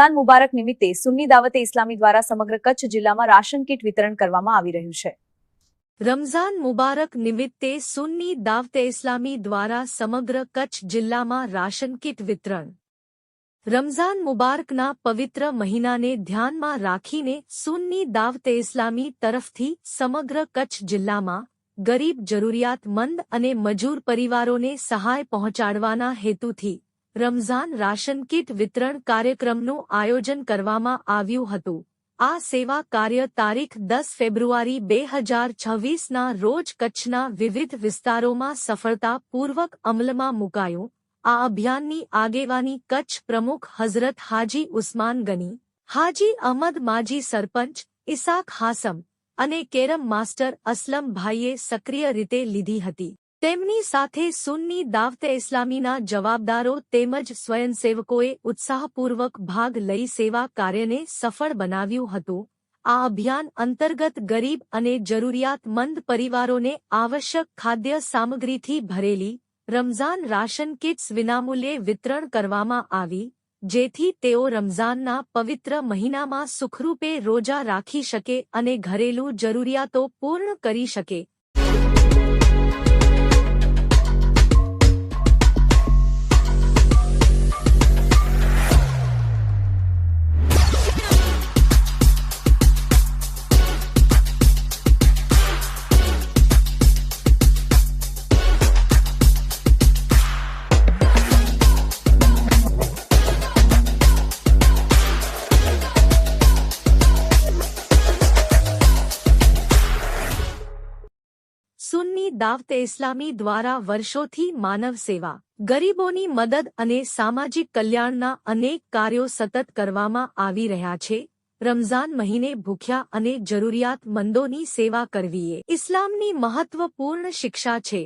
રમઝાન મુબારક નિમિત્તે સુન્ની દાવતે ઇસ્લામી દ્વારા સમગ્ર કચ્છ જિલ્લામાં રાશન કીટ વિતરણ કરવામાં આવી રહ્યું છે. રમઝાન મુબારક નિમિત્તે સુન્ની દાવતે ઇસ્લામી દ્વારા સમગ્ર કચ્છ જિલ્લામાં રાશન કીટ વિતરણ. રમઝાન મુબારકના પવિત્ર મહિનાને ધ્યાનમાં રાખીને સુન્ની દાવતે ઇસ્લામી તરફથી સમગ્ર કચ્છ જિલ્લામાં ગરીબ જરૂરિયાતમંદ અને મજૂર પરિવારોને સહાય પહોંચાડવાના હેતુથી રમઝાન રાશન કીટ વિતરણ કાર્યક્રમનું આયોજન કરવામાં આવ્યું હતું. આ સેવા કાર્ય તારીખ દસ ફેબ્રુઆરી બે હજાર છવ્વીસના રોજ કચ્છના વિવિધ વિસ્તારોમાં સફળતાપૂર્વક અમલમાં મુકાયું. આ અભિયાનની આગેવાની કચ્છ પ્રમુખ હઝરત હાજી ઉસ્માન ગની, હાજી અહમદ માજી સરપંચ ઇસાક હાસમ અને કેરમ માસ્ટર અસલમભાઈએ સક્રિય રીતે લીધી હતી. તેમની સાથે સુન્ની દાવતે ઇસ્લામીના જવાબદારો તેમજ સ્વયંસેવકોએ ઉત્સાહપૂર્વક ભાગ લઈ સેવા કાર્યને સફળ બનાવ્યું હતું. આ અભિયાન અંતર્ગત ગરીબ અને જરૂરિયાતમંદ પરિવારોને આવશ્યક ખાદ્ય સામગ્રીથી ભરેલી રમઝાન રાશન કિટ્સ વિનામૂલ્યે વિતરણ કરવામાં આવી, જેથી તેઓ રમઝાનના પવિત્ર મહિનામાં સુખરૂપે રોજા રાખી શકે અને ઘરેલું જરૂરિયાતો પૂર્ણ કરી શકે. સુન્ની દાવતે ઇસ્લામી દ્વારા વર્ષોથી માનવ સેવા, ગરીબોની મદદ અને સામાજિક કલ્યાણના અનેક કાર્યો સતત કરવામાં આવી રહ્યા છે. રમઝાન મહિને ભૂખ્યા અને જરૂરિયાતમંદોની સેવા કરવી એ ઇસ્લામની મહત્વપૂર્ણ શિક્ષા છે,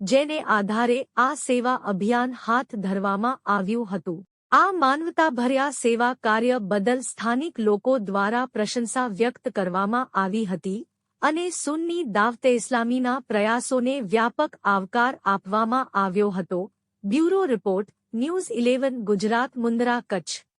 જેને આધારે આ સેવા અભિયાન હાથ ધરવામાં આવ્યું હતું. આ માનવતાભર્યા સેવા કાર્ય બદલ સ્થાનિક લોકો દ્વારા પ્રશંસા વ્યક્ત કરવામાં આવી હતી. અને સુન્ની દાવતે ઇસ્લામીના પ્રયાસોને વ્યાપક આવકાર આપવામાં આવ્યો હતો. Bureau report, news eleven, Gujarat, Mundra, Kutch.